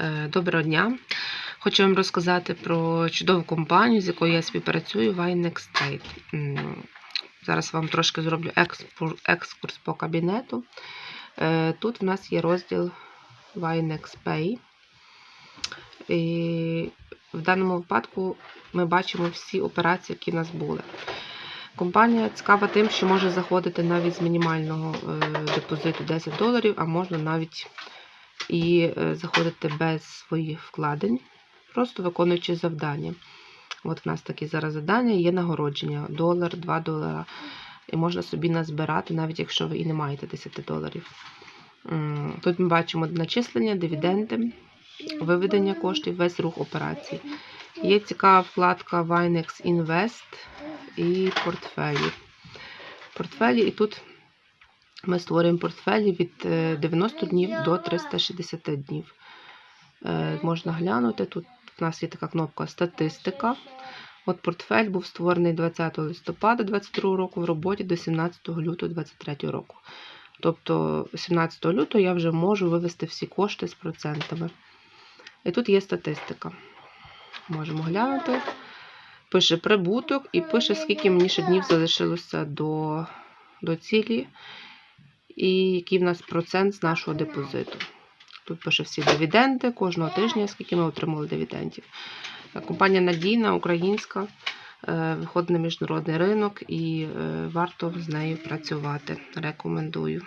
Е, Доброго дня. Хочу вам розказати про чудову компанію, з якою я співпрацюю Vinex. М, Зараз вам трошки зроблю екскурс по кабінету. Е, Тут в нас є розділ Vinex Pay. І в даному випадку ми бачимо всі операції, які в нас були. Компанія цікава тим, що може заходити навіть з мінімального е, депозиту 10 доларів, а можна навіть і е, заходити без своїх вкладень, просто виконуючи завдання. От в нас такі зараз завдання, є нагородження долар, 2 долара. І можна собі назбирати, навіть якщо ви і не маєте 10 доларів. Тут ми бачимо начислення, дивіденди, виведення коштів, весь рух операцій. Є цікава вкладка Vinex Invest і портфелі. Портфелі, і тут ми створюємо портфелі від е, 90 днів до 360 днів. Е, Можна глянути. Тут у нас є така кнопка Статистика. От портфель був створений 20 листопада 2022 року в роботі до 17 лютого 2023 року. Тобто 17 лютого я вже можу вивести всі кошти з процентами. І тут є статистика. Можемо глянути. Пише прибуток і пише, скільки мені ще днів залишилося до, до цілі, і який в нас процент з нашого депозиту. Тут пише всі дивіденди кожного тижня, скільки ми отримали дивідендів. Е, Компанія надійна, українська, е, виходить на міжнародний ринок і е, варто з нею працювати. Рекомендую.